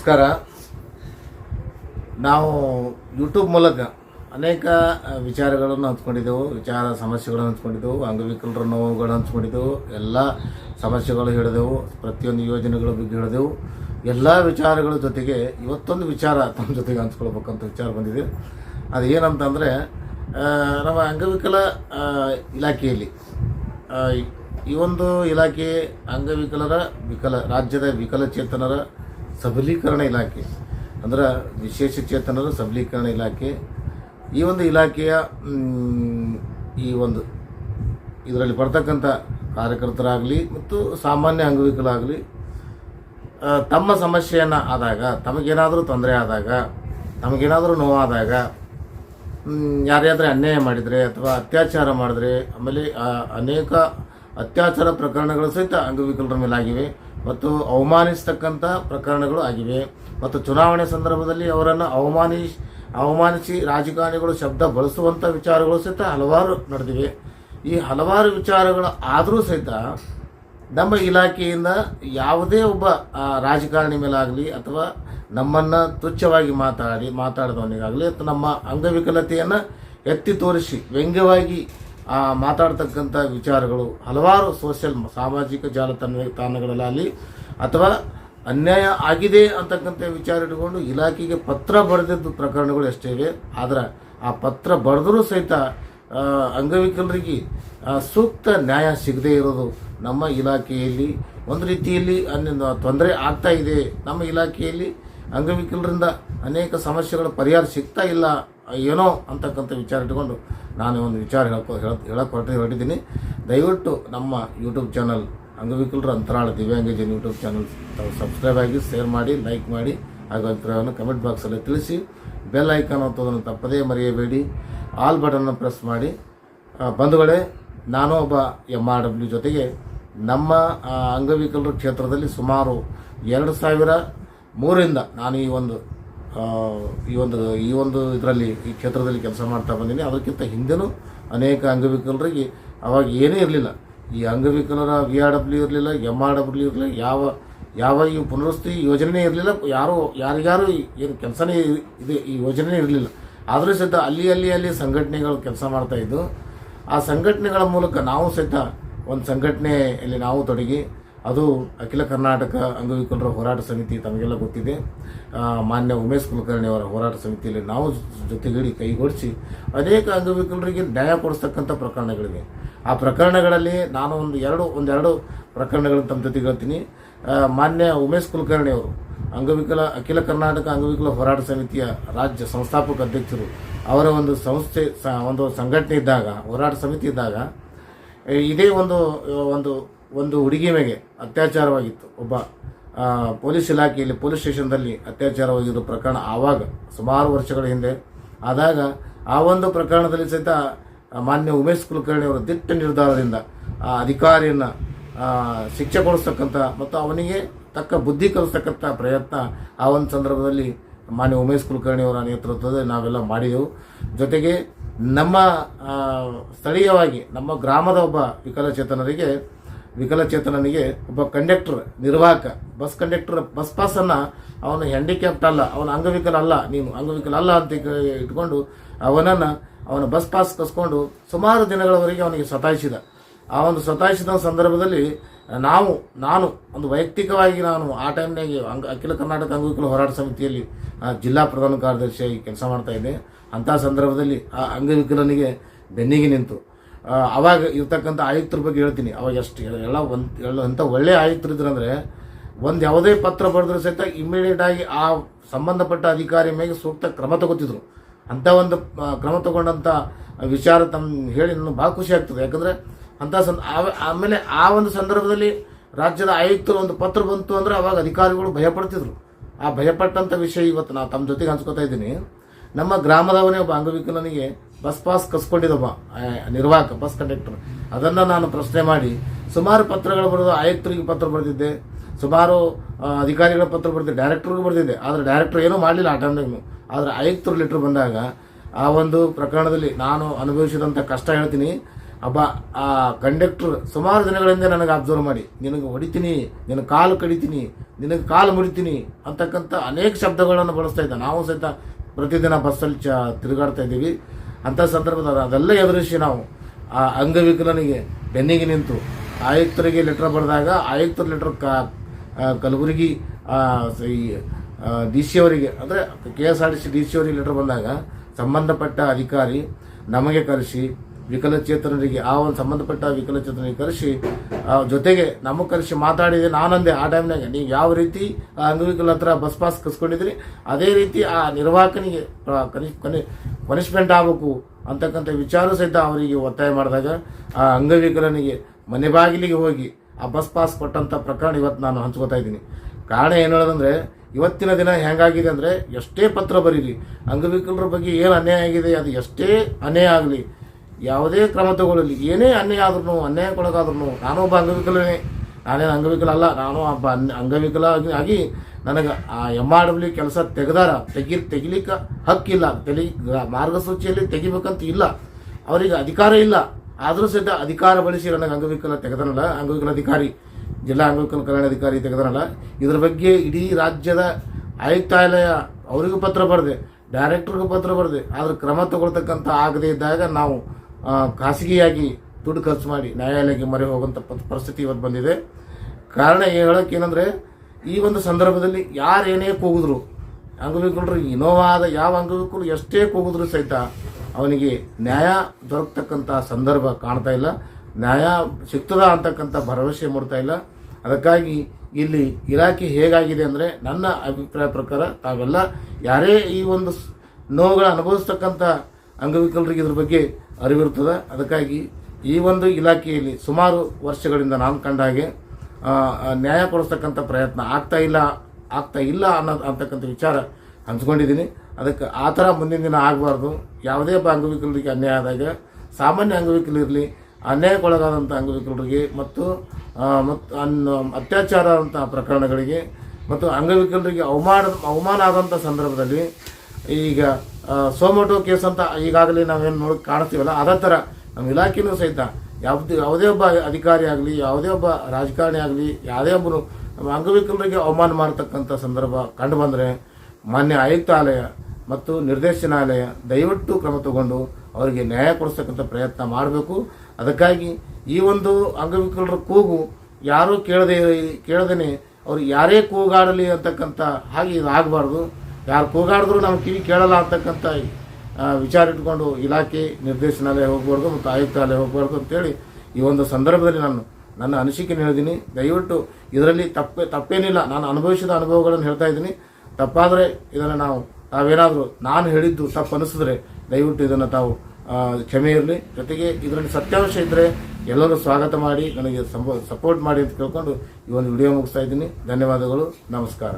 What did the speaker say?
ನಮಸ್ಕಾರ. ನಾವು ಯೂಟ್ಯೂಬ್ ಮೂಲಕ ಅನೇಕ ವಿಚಾರಗಳನ್ನು ಹಂಚ್ಕೊಂಡಿದ್ದೆವು, ವಿಚಾರ ಸಮಸ್ಯೆಗಳನ್ನು ಹಂಚ್ಕೊಂಡಿದ್ದೆವು, ಅಂಗವಿಕಲರ ನೋವುಗಳನ್ನು ಹಂಚ್ಕೊಂಡಿದ್ದೆವು, ಎಲ್ಲ ಸಮಸ್ಯೆಗಳು ಹೇಳಿದೆವು ಪ್ರತಿಯೊಂದು ಯೋಜನೆಗಳ ಬಗ್ಗೆ ಹೇಳಿದೆವು ಎಲ್ಲ ವಿಚಾರಗಳ ಜೊತೆಗೆ ಇವತ್ತೊಂದು ವಿಚಾರ ತಮ್ಮ ಜೊತೆಗೆ ಹಂಚ್ಕೊಳ್ಬೇಕಂತ ವಿಚಾರ ಬಂದಿದೆ. ಅದು ಏನಂತಂದರೆ ನಮ್ಮ ಅಂಗವಿಕಲ ಇಲಾಖೆಯಲ್ಲಿ ಈ ಒಂದು ಇಲಾಖೆ ಅಂಗವಿಕಲರ ವಿಕಲ, ರಾಜ್ಯದ ವಿಕಲಚೇತನರ ಸಬಲೀಕರಣ ಇಲಾಖೆ, ಅಂದ್ರೆ ವಿಶೇಷ ಚೇತನರ ಸಬಲೀಕರಣ ಇಲಾಖೆ. ಈ ಒಂದು ಇಲಾಖೆಯ ಈ ಒಂದು ಇದರಲ್ಲಿ ಬರ್ತಕ್ಕಂಥ ಕಾರ್ಯಕರ್ತರಾಗಲಿ ಮತ್ತು ಸಾಮಾನ್ಯ ಅಂಗವಿಕಲಾಗಲಿ ತಮ್ಮ ಸಮಸ್ಯೆಯನ್ನು ಆದಾಗ, ತಮಗೇನಾದರೂ ತೊಂದರೆ ಆದಾಗ, ತಮಗೇನಾದರೂ ನೋವಾದಾಗ ಯಾರ್ಯಾದ್ರೆ ಅನ್ಯಾಯ ಮಾಡಿದರೆ ಅಥವಾ ಅತ್ಯಾಚಾರ ಮಾಡಿದ್ರೆ, ಆಮೇಲೆ ಅನೇಕ ಅತ್ಯಾಚಾರ ಪ್ರಕರಣಗಳು ಸಹಿತ ಅಂಗವಿಕಲರ ಮೇಲೆ ಆಗಿವೆ ಮತ್ತು ಅವಮಾನಿಸ್ತಕ್ಕಂಥ ಪ್ರಕರಣಗಳು ಆಗಿವೆ. ಮತ್ತು ಚುನಾವಣೆ ಸಂದರ್ಭದಲ್ಲಿ ಅವರನ್ನು ಅವಮಾನಿ ಅವಮಾನಿಸಿ ರಾಜಕಾರಣಿಗಳು ಶಬ್ದ ಬಳಸುವಂಥ ವಿಚಾರಗಳು ಸಹಿತ ಹಲವಾರು ನಡೆದಿವೆ. ಈ ಹಲವಾರು ವಿಚಾರಗಳು ಆದರೂ ಸಹಿತ ನಮ್ಮ ಇಲಾಖೆಯಿಂದ ಯಾವುದೇ ಒಬ್ಬ ರಾಜಕಾರಣಿ ಮೇಲಾಗಲಿ ಅಥವಾ ನಮ್ಮನ್ನು ತುಚ್ಛವಾಗಿ ಮಾತಾಡಿ, ಮಾತಾಡಿದವನಿಗಾಗಲಿ ಅಥವಾ ನಮ್ಮ ಅಂಗವಿಕಲತೆಯನ್ನು ಎತ್ತಿ ತೋರಿಸಿ, ವ್ಯಂಗ್ಯವಾಗಿ ಮಾತಾಡ್ತಕ್ಕಂಥ ವಿಚಾರಗಳು ಹಲವಾರು ಸೋಷಿಯಲ್ ಸಾಮಾಜಿಕ ಜಾಲತಾಣ ತಾಣಗಳಲ್ಲಾಗಲಿ ಅಥವಾ ಅನ್ಯಾಯ ಆಗಿದೆ ಅಂತಕ್ಕಂಥ ವಿಚಾರ ಇಟ್ಕೊಂಡು ಇಲಾಖೆಗೆ ಪತ್ರ ಬರೆದಿದ್ದು ಪ್ರಕರಣಗಳು ಎಷ್ಟೇ ಇವೆ. ಆದರೆ ಆ ಪತ್ರ ಬರೆದರೂ ಸಹಿತ ಅಂಗವಿಕಲರಿಗೆ ಸೂಕ್ತ ನ್ಯಾಯ ಸಿಗದೇ ಇರೋದು ನಮ್ಮ ಇಲಾಖೆಯಲ್ಲಿ. ಒಂದು ರೀತಿಯಲ್ಲಿ ಅನ್ನ ತೊಂದರೆ ಆಗ್ತಾ ಇದೆ ನಮ್ಮ ಇಲಾಖೆಯಲ್ಲಿ. ಅಂಗವಿಕಲರಿಂದ ಅನೇಕ ಸಮಸ್ಯೆಗಳ ಪರಿಹಾರ ಸಿಗ್ತಾ ಇಲ್ಲ. ಏನೋ ಅಂತಕ್ಕಂಥ ವಿಚಾರ ಇಟ್ಕೊಂಡು ನಾನು ಒಂದು ವಿಚಾರ ಹೇಳ್ಕೊ ಹೇಳ ಹೇಳಕ್ಕೆ ಹೊರಟು ಹೊರಟಿದ್ದೀನಿ. ದಯವಿಟ್ಟು ನಮ್ಮ ಯೂಟ್ಯೂಬ್ ಚಾನಲ್ ಅಂಗವಿಕಲರ ಅಂತರಾಳ ದಿವ್ಯಾಂಗಜನ್ ಯೂಟ್ಯೂಬ್ ಚಾನಲ್ ತಾವು ಸಬ್ಸ್ಕ್ರೈಬ್ ಆಗಿ ಶೇರ್ ಮಾಡಿ ಲೈಕ್ ಮಾಡಿ, ಹಾಗೂ ಅಭಿಪ್ರಾಯವನ್ನು ಕಮೆಂಟ್ ಬಾಕ್ಸಲ್ಲಿ ತಿಳಿಸಿ. ಬೆಲ್ ಐಕಾನ್ ಅಂತದನ್ನು ತಪ್ಪದೇ ಮರೆಯಬೇಡಿ. ಆಲ್ ಬಟನ್ನ ಪ್ರೆಸ್ ಮಾಡಿ. ಬಂಧುಗಳೇ, ನಾನು ಒಬ್ಬ ಎಂ ಆರ್ ಡಬ್ಲ್ಯೂ ಜೊತೆಗೆ ನಮ್ಮ ಅಂಗವಿಕಲರ ಕ್ಷೇತ್ರದಲ್ಲಿ ಸುಮಾರು ಎರಡು ಸಾವಿರ ಮೂರರಿಂದ ನಾನು ಈ ಒಂದು ಈ ಒಂದು ಈ ಒಂದು ಇದರಲ್ಲಿ, ಈ ಕ್ಷೇತ್ರದಲ್ಲಿ ಕೆಲಸ ಮಾಡ್ತಾ ಬಂದೀನಿ. ಅದಕ್ಕಿಂತ ಹಿಂದೆನೂ ಅನೇಕ ಅಂಗವಿಕಲರಿಗೆ ಅವಾಗ ಏನೇ ಇರಲಿಲ್ಲ. ಈ ಅಂಗವಿಕಲರ ವಿ ಆರ್ ಡಬ್ಲ್ಯೂ ಇರಲಿಲ್ಲ, ಎಂ ಆರ್ ಡಬ್ಲ್ಯೂ ಇರಲಿಲ್ಲ, ಯಾವ ಯಾವ ಈ ಪುನರ್ವಸತಿ ಯೋಜನೆ ಇರಲಿಲ್ಲ. ಯಾರು, ಯಾರಿಗಾರು ಏನು ಕೆಲಸನೇ ಇದೆ, ಈ ಯೋಜನೆ ಇರಲಿಲ್ಲ. ಆದರೂ ಸಹಿತ ಅಲ್ಲಿ ಅಲ್ಲಿ ಅಲ್ಲಿ ಸಂಘಟನೆಗಳು ಕೆಲಸ ಮಾಡ್ತಾಯಿದ್ದು ಆ ಸಂಘಟನೆಗಳ ಮೂಲಕ ನಾವು ಸಹಿತ ಒಂದು ಸಂಘಟನೆಯಲ್ಲಿ ನಾವು ತೊಡಗಿ ಅದು ಅಖಿಲ ಕರ್ನಾಟಕ ಅಂಗವಿಕಲರ ಹೋರಾಟ ಸಮಿತಿ ತಮಗೆಲ್ಲ ಗೊತ್ತಿದೆ. ಮಾನ್ಯ ಉಮೇಶ್ ಕುಲಕರ್ಣಿ ಅವರ ಹೋರಾಟ ಸಮಿತಿಯಲ್ಲಿ ನಾವು ಜೊತೆಗೂಡಿ ಕೈಗೊಡಿಸಿ ಅನೇಕ ಅಂಗವಿಕಲರಿಗೆ ನ್ಯಾಯ ಕೊಡಿಸ್ತಕ್ಕಂಥ ಪ್ರಕರಣಗಳಿವೆ. ಆ ಪ್ರಕರಣಗಳಲ್ಲಿ ನಾನು ಒಂದು ಎರಡು, ಒಂದೆರಡು ಪ್ರಕರಣಗಳನ್ನು ತಮ್ಮ ಜೊತೆಗೆ ಹೇಳ್ತೀನಿ. ಮಾನ್ಯ ಉಮೇಶ್ ಕುಲಕರ್ಣಿ ಅವರು ಅಂಗವಿಕಲ, ಅಖಿಲ ಕರ್ನಾಟಕ ಅಂಗವಿಕಲ ಹೋರಾಟ ಸಮಿತಿಯ ರಾಜ್ಯ ಸಂಸ್ಥಾಪಕ ಅಧ್ಯಕ್ಷರು ಅವರ ಒಂದು ಸಂಸ್ಥೆ ಒಂದು ಸಂಘಟನೆ ಇದ್ದಾಗ, ಹೋರಾಟ ಸಮಿತಿ ಇದ್ದಾಗ ಇದೇ ಒಂದು ಒಂದು ಒಂದು ಹುಡುಗಿ ಮೇಲೆ ಅತ್ಯಾಚಾರವಾಗಿತ್ತು. ಒಬ್ಬ ಪೊಲೀಸ್ ಇಲಾಖೆಯಲ್ಲಿ, ಪೊಲೀಸ್ ಸ್ಟೇಷನ್ದಲ್ಲಿ ಅತ್ಯಾಚಾರವಾಗಿರೋ ಪ್ರಕರಣ ಆವಾಗ, ಸುಮಾರು ವರ್ಷಗಳ ಹಿಂದೆ. ಆದಾಗ ಆ ಒಂದು ಪ್ರಕರಣದಲ್ಲಿ ಸಹಿತ ಮಾನ್ಯ ಉಮೇಶ್ ಕುಲಕರ್ಣಿ ಅವರ ದಿಟ್ಟ ನಿರ್ಧಾರದಿಂದ, ಆ, ಅಧಿಕಾರಿಯನ್ನು ಶಿಕ್ಷೆ ಕೊಡಿಸ್ತಕ್ಕಂಥ ಮತ್ತು ಅವನಿಗೆ ತಕ್ಕ ಬುದ್ಧಿ ಕಲಿಸ್ತಕ್ಕಂಥ ಪ್ರಯತ್ನ ಆ ಒಂದು ಸಂದರ್ಭದಲ್ಲಿ ಮಾನ್ಯ ಉಮೇಶ್ ಕುಲಕರ್ಣಿ ಅವರ ನೇತೃತ್ವದಲ್ಲಿ ನಾವೆಲ್ಲ ಮಾಡಿದೆವು. ಜೊತೆಗೆ ನಮ್ಮ ಸ್ಥಳೀಯವಾಗಿ ನಮ್ಮ ಗ್ರಾಮದ ಒಬ್ಬ ವಿಕಲಚೇತನರಿಗೆ, ವಿಕಲಚೇತನನಿಗೆ ಒಬ್ಬ ಕಂಡಕ್ಟರ್ ನಿರ್ವಾಹಕ ಬಸ್ ಕಂಡಕ್ಟರ್ ಬಸ್ ಪಾಸನ್ನು ಅವನು ಹ್ಯಾಂಡಿಕ್ಯಾಪ್ಟ್ ಅಲ್ಲ, ಅವನು ಅಂಗವಿಕಲ ಅಲ್ಲ, ನೀನು ಅಂಗವಿಕಲ ಅಲ್ಲ ಅಂತ ಇಟ್ಕ- ಇಟ್ಕೊಂಡು ಅವನನ್ನು ಅವನ ಬಸ್ ಪಾಸ್ ಕಸ್ಕೊಂಡು ಸುಮಾರು ದಿನಗಳವರೆಗೆ ಅವನಿಗೆ ಸತಾಯಿಸಿದ. ಆ ಒಂದು ಸತಾಯಿಸಿದ ಸಂದರ್ಭದಲ್ಲಿ ನಾವು, ನಾನು, ಒಂದು ವೈಯಕ್ತಿಕವಾಗಿ ನಾನು ಆ ಟೈಮ್ನಾಗೆ ಅಂಗ, ಅಖಿಲ ಕರ್ನಾಟಕ ಅಂಗವಿಕಲ ಹೋರಾಟ ಸಮಿತಿಯಲ್ಲಿ ಜಿಲ್ಲಾ ಪ್ರಧಾನ ಕಾರ್ಯದರ್ಶಿಯಾಗಿ ಕೆಲಸ ಮಾಡ್ತಾ ಇದ್ದೆ. ಅಂಥ ಸಂದರ್ಭದಲ್ಲಿ ಆ ಅಂಗವಿಕಲನಿಗೆ ಬೆನ್ನಿಗೆ ನಿಂತು ಅವಾಗ ಇರ್ತಕ್ಕಂಥ ಆಯುಕ್ತರ ಬಗ್ಗೆ ಹೇಳ್ತೀನಿ. ಅವಾಗ ಎಷ್ಟು, ಎಲ್ಲ ಒಂದು ಅಂಥ ಒಳ್ಳೆಯ ಆಯುಕ್ತರು ಇದ್ರಂದರೆ ಒಂದು ಯಾವುದೇ ಪತ್ರ ಬರೆದ್ರೂ ಸಹಿತ ಇಮಿಡಿಯೇಟ್ ಆಗಿ ಆ ಸಂಬಂಧಪಟ್ಟ ಅಧಿಕಾರಿ ಮೇಲೆ ಸೂಕ್ತ ಕ್ರಮ ತಗೋತಿದ್ರು. ಅಂಥ ಒಂದು ಕ್ರಮ ತಗೊಂಡಂಥ ವಿಚಾರ ತಮ್ಮ ಹೇಳಿ ನನಗೆ ಭಾಳ ಖುಷಿ ಆಗ್ತದೆ. ಯಾಕಂದರೆ ಅಂಥ ಸಂದ ಆಮೇಲೆ ಆ ಒಂದು ಸಂದರ್ಭದಲ್ಲಿ ರಾಜ್ಯದ ಆಯುಕ್ತರು ಒಂದು ಪತ್ರ ಬಂತು ಅಂದರೆ ಅವಾಗ ಅಧಿಕಾರಿಗಳು ಭಯಪಡ್ತಿದ್ರು. ಆ ಭಯಪಟ್ಟಂಥ ವಿಷಯ ಇವತ್ತು ನಾನು ತಮ್ಮ ಜೊತೆಗೆ ಹಂಚ್ಕೋತಾ ಇದ್ದೀನಿ. ನಮ್ಮ ಗ್ರಾಮದವನೇ ಒಬ್ಬ ಅಂಗವಿಕಲನಿಗೆ ಬಸ್ ಪಾಸ್ ಕಸ್ಕೊಂಡಿದ್ದೊಬ್ಬ ನಿರ್ವಾಹಕ, ಬಸ್ ಕಂಡಕ್ಟರ್. ಅದನ್ನು ನಾನು ಪ್ರಶ್ನೆ ಮಾಡಿ, ಸುಮಾರು ಪತ್ರಗಳು ಬರೆದು ಆಯುಕ್ತರಿಗೆ ಪತ್ರ ಬರೆದಿದ್ದೆ. ಸುಮಾರು ಅಧಿಕಾರಿಗಳ ಪತ್ರ ಬರೆದಿದ್ದೆ, ಡೈರೆಕ್ಟರ್ಗೂ ಬರೆದಿದ್ದೆ. ಆದರೆ ಡೈರೆಕ್ಟರ್ ಏನೂ ಮಾಡಲಿಲ್ಲ ಆ ಟೈಮ್ನಾಗೂ ಆದರೆ ಆಯುಕ್ತರು ಲೆಟ್ರ್ ಬಂದಾಗ ಆ ಒಂದು ಪ್ರಕರಣದಲ್ಲಿ ನಾನು ಅನುಭವಿಸಿದಂಥ ಕಷ್ಟ ಹೇಳ್ತೀನಿ. ಒಬ್ಬ ಆ ಕಂಡಕ್ಟರ್ ಸುಮಾರು ದಿನಗಳಿಂದ ನನಗೆ ಅಬ್ಸರ್ವ್ ಮಾಡಿ. ನಿನಗೆ ಹೊಡಿತೀನಿ ನಿನ್ನ ಕಾಲು ಕಡಿತೀನಿ ನಿನಗೆ ಕಾಲು ಮುರಿತೀನಿ ಅಂತಕ್ಕಂಥ ಅನೇಕ ಶಬ್ದಗಳನ್ನು ಬಳಸ್ತಾ ಇದ್ದ. ನಾವು ಸಹಿತ ಪ್ರತಿದಿನ ಬಸ್ಸಲ್ಲಿ ಚ ತಿರುಗಾಡ್ತಾ ಇದ್ದೀವಿ. ಅಂಥ ಸಂದರ್ಭದ ಅದೆಲ್ಲ ಎದುರಿಸಿ ನಾವು ಆ ಅಂಗವಿಕಲನಿಗೆ ಬೆನ್ನಿಗೆ ನಿಂತು ಆಯುಕ್ತರಿಗೆ ಲೆಟರ್ ಬರೆದಾಗ ಆಯುಕ್ತರ ಲೆಟರ್ ಕ ಆ, ಈ ಡಿ ಸಿ ಅವರಿಗೆ ಅಂದರೆ K S R T C D C ಅವರಿಗೆ ಲೆಟರ್ ಬಂದಾಗ ಸಂಬಂಧಪಟ್ಟ ಅಧಿಕಾರಿ ನಮಗೆ ಕರೆಸಿ ವಿಕಲಚೇತನರಿಗೆ, ಆ ಒಂದು ಸಂಬಂಧಪಟ್ಟ ವಿಕಲಚೇತನರಿಗೆ ಕರೆಸಿ ಜೊತೆಗೆ ನಮಗೆ ಕರೆಸಿ ಮಾತಾಡಿದೆ ನಾನಂದೆ ಆ ಟೈಮ್ನಾಗ. ನೀವು ಯಾವ ರೀತಿ ಅಂಗವಿಕಲ ಹತ್ರ ಬಸ್ ಪಾಸ್ ಕಸ್ಕೊಂಡಿದ್ರಿ, ಅದೇ ರೀತಿ ಆ ನಿರ್ವಾಹಕನಿಗೆ ಪನಿಷ್ಮೆಂಟ್ ಆಗಬೇಕು ಅಂತಕ್ಕಂಥ ವಿಚಾರ ಸಹಿತ ಅವರಿಗೆ ಒತ್ತಾಯ ಮಾಡಿದಾಗ, ಆ, ಅಂಗವಿಕಲನಿಗೆ ಮನೆ ಬಾಗಿಲಿಗೆ ಹೋಗಿ ಆ ಬಸ್ ಪಾಸ್ ಕೊಟ್ಟಂಥ ಪ್ರಕರಣ ಇವತ್ತು ನಾನು ಹಂಚ್ಕೋತಾ ಇದ್ದೀನಿ. ಕಾರಣ ಏನು ಹೇಳೋದಂದ್ರೆ, ಇವತ್ತಿನ ದಿನ ಹೆಂಗಾಗಿದೆ ಅಂದರೆ ಎಷ್ಟೇ ಪತ್ರ ಬರೀರಿ, ಅಂಗವಿಕಲರ ಬಗ್ಗೆ ಏನು ಅನ್ಯಾಯ ಆಗಿದೆ, ಅದು ಎಷ್ಟೇ ಅನ್ಯಾಯ ಆಗಲಿ ಯಾವುದೇ ಕ್ರಮ ತಗೊಳ್ಳಲಿ ಏನೇ ಅನ್ಯಾಯ ಆದ್ರೂ ಅನ್ಯಾಯಕ್ಕೊಳಗಾದ್ರೂ ನಾನು ಒಬ್ಬ ಅಂಗವಿಕಲನೇ. ನಾನೇನು ಅಂಗವಿಕಲ ಅಲ್ಲ ನಾನು ಒಬ್ಬ ಅನ್ ಅಂಗವಿಕಲ ಆಗಿ- ನನಗೆ ಆ ಎಂ ಆರ್ ಡಬ್ಲ್ಯೂ ಕೆಲಸ ತೆಗೆದಾರ, ತೆಗಿ, ತೆಗಿಲಿಕ್ಕೆ ಹಕ್ಕಿಲ್ಲ. ತೆಲಿ, ಮಾರ್ಗಸೂಚಿಯಲ್ಲಿ ತೆಗಿಬೇಕಂತ ಇಲ್ಲ. ಅವರಿಗೆ ಅಧಿಕಾರ ಇಲ್ಲ. ಆದರೂ ಸಹಿತ ಅಧಿಕಾರ ಬಳಸಿ ನನಗೆ ಅಂಗವಿಕಲ ತೆಗೆದನಲ್ಲ, ಅಂಗವಿಕಲ ಅಧಿಕಾರಿ, ಜಿಲ್ಲಾ ಅಂಗವಿಕಲ ಕಲ್ಯಾಣ ಅಧಿಕಾರಿ ತೆಗೆದನಲ್ಲ. ಇದ್ರ ಬಗ್ಗೆ ಇಡೀ ರಾಜ್ಯದ ಆಯುಕ್ತಾಲಯ ಅವರಿಗೂ ಪತ್ರ ಬರೆದೆ, ಡೈರೆಕ್ಟರ್ಗೂ ಪತ್ರ ಬರೆದೆ. ಆದ್ರೆ ಕ್ರಮ ತಗೊಳ್ತಕ್ಕಂಥ ಆಗದೇ ಇದ್ದಾಗ ನಾವು ಖಾಸಗಿಯಾಗಿ ದುಡ್ಡು ಖರ್ಚು ಮಾಡಿ ನ್ಯಾಯಾಲಯಕ್ಕೆ ಮೊರೆ ಹೋಗುವಂಥ ಪರಿಸ್ಥಿತಿ ಇವತ್ತು ಬಂದಿದೆ. ಕಾರಣ ಹೇಳಕ್ಕೆ ಏನಂದರೆ, ಈ ಒಂದು ಸಂದರ್ಭದಲ್ಲಿ ಯಾರು ಏನೇ ಕೂಗಿದ್ರು, ಅಂಗವಿಕಲರು ಇನೋವಾದ ಯಾವ ಅಂಗವಿಕಲರು ಎಷ್ಟೇ ಕೂಗಿದ್ರು ಸಹಿತ ಅವನಿಗೆ ನ್ಯಾಯ ದೊರಕತಕ್ಕಂಥ ಸಂದರ್ಭ ಕಾಣ್ತಾ ಇಲ್ಲ. ನ್ಯಾಯ ಸಿಗ್ತದ ಅಂತಕ್ಕಂಥ ಭರವಸೆ ಮೂಡ್ತಾ ಇಲ್ಲ. ಅದಕ್ಕಾಗಿ ಇಲ್ಲಿ ಇಲಾಖೆ ಹೇಗಾಗಿದೆ ಅಂದರೆ, ನನ್ನ ಅಭಿಪ್ರಾಯ ಪ್ರಕಾರ ತಾವೆಲ್ಲ ಯಾರೇ ಈ ಒಂದು ನೋವುಗಳ ಅನುಭವಿಸ್ತಕ್ಕಂಥ ಅಂಗವಿಕಲರಿಗೆ ಇದ್ರ ಬಗ್ಗೆ ಅರಿವಿರ್ತದೆ ಅದಕ್ಕಾಗಿ ಈ ಒಂದು ಇಲಾಖೆಯಲ್ಲಿ ಸುಮಾರು ವರ್ಷಗಳಿಂದ ನಾನು ಕಂಡ ಹಾಗೆ ನ್ಯಾಯ ಕೊಡಿಸ್ತಕ್ಕಂಥ ಪ್ರಯತ್ನ ಆಗ್ತಾ ಇಲ್ಲ ಆಗ್ತಾ ಇಲ್ಲ ಅನ್ನೋ, ಅಂತಕ್ಕಂಥ ವಿಚಾರ ಹಂಚ್ಕೊಂಡಿದ್ದೀನಿ. ಅದಕ್ಕೆ ಆ ಥರ ಮುಂದಿನ ದಿನ ಆಗಬಾರ್ದು. ಯಾವುದೇ ಅಂಗವಿಕಲರಿಗೆ ಅನ್ಯಾಯ ಆದಾಗ, ಸಾಮಾನ್ಯ ಅಂಗವಿಕಲರಿರಲಿ, ಅನ್ಯಾಯಕ್ಕೊಳಗಾದಂಥ ಅಂಗವಿಕಲರಿಗೆ ಮತ್ತು ಮತ್ತು ಅನ್ ಅತ್ಯಾಚಾರ ಆದಂಥ ಪ್ರಕರಣಗಳಿಗೆ ಮತ್ತು ಅಂಗವಿಕಲರಿಗೆ ಅವಮಾನ ಅವಮಾನ ಆದಂಥ ಸಂದರ್ಭದಲ್ಲಿ ಈಗ ಸೋಮೋಟೋ ಕೇಸ್ ಅಂತ ಈಗಾಗಲೇ ನಾವೇನು ನೋಡಿ ಕಾಣ್ತೀವಲ್ಲ ಅದೇ ಥರ ನಮ್ಮ ಇಲಾಖೆನೂ ಸಹಿತ ಯಾವ್ದು, ಯಾವುದೇ ಒಬ್ಬ ಅಧಿಕಾರಿ ಆಗಲಿ, ಯಾವುದೇ ಒಬ್ಬ ರಾಜಕಾರಣಿ ಆಗಲಿ, ಯಾವುದೇ ಒಬ್ಬರು ಅಂಗವಿಕಲರಿಗೆ ಅವಮಾನ ಮಾಡತಕ್ಕಂಥ ಸಂದರ್ಭ ಕಂಡು ಬಂದರೆ ಮಾನ್ಯ ಆಯುಕ್ತಾಲಯ ಮತ್ತು ನಿರ್ದೇಶನಾಲಯ ದಯವಿಟ್ಟು ಕ್ರಮ ತಗೊಂಡು ಅವರಿಗೆ ನ್ಯಾಯ ಕೊಡಿಸ್ತಕ್ಕಂಥ ಪ್ರಯತ್ನ ಮಾಡಬೇಕು. ಅದಕ್ಕಾಗಿ ಈ ಒಂದು ಅಂಗವಿಕಲರ ಕೂಗು ಯಾರೂ ಕೇಳದೆ ಕೇಳದೇ ಅವ್ರು ಯಾರೇ ಕೂಗಾಡಲಿ ಅಂತಕ್ಕಂಥ ಹಾಗೆ ಇದು ಆಗಬಾರ್ದು. ಯಾರು ಕೂಗಾಡಿದ್ರು ನಮ್ಮ ಕಿವಿ ಕೇಳಲ್ಲ ಅಂತಕ್ಕಂಥ ವಿಚಾರ ಇಟ್ಕೊಂಡು ಇಲಾಖೆ ನಿರ್ದೇಶನಾಲಯ ಹೋಗಬಾರ್ದು ಮತ್ತು ಆಯುಕ್ತಾಲಯ ಹೋಗಬಾರ್ದು ಅಂತೇಳಿ ಈ ಒಂದು ಸಂದರ್ಭದಲ್ಲಿ ನಾನು ನನ್ನ ಅನಿಸಿಕೆ ಹೇಳಿದ್ದೀನಿ. ದಯವಿಟ್ಟು ಇದರಲ್ಲಿ ತಪ್ಪೇ, ತಪ್ಪೇನಿಲ್ಲ. ನಾನು ಅನುಭವಿಸಿದ ಅನುಭವಗಳನ್ನು ಹೇಳ್ತಾ ಇದ್ದೀನಿ. ತಪ್ಪಾದರೆ ಇದನ್ನು ನಾವು ತಾವೇನಾದರೂ ನಾನು ಹೇಳಿದ್ದು ತಪ್ಪು ಅನಿಸಿದ್ರೆ ದಯವಿಟ್ಟು ಇದನ್ನು ತಾವು ಕ್ಷಮೆ ಇರಲಿ. ಜೊತೆಗೆ ಇದರಲ್ಲಿ ಸತ್ಯಾಂಶ ಇದ್ದರೆ ಎಲ್ಲರೂ ಸ್ವಾಗತ ಮಾಡಿ, ನನಗೆ ಸಪೋರ್ಟ್ ಮಾಡಿ ಅಂತ ಕೇಳ್ಕೊಂಡು ಈ ಒಂದು ವಿಡಿಯೋ ಮುಗಿಸ್ತಾ ಇದ್ದೀನಿ. ಧನ್ಯವಾದಗಳು. ನಮಸ್ಕಾರ.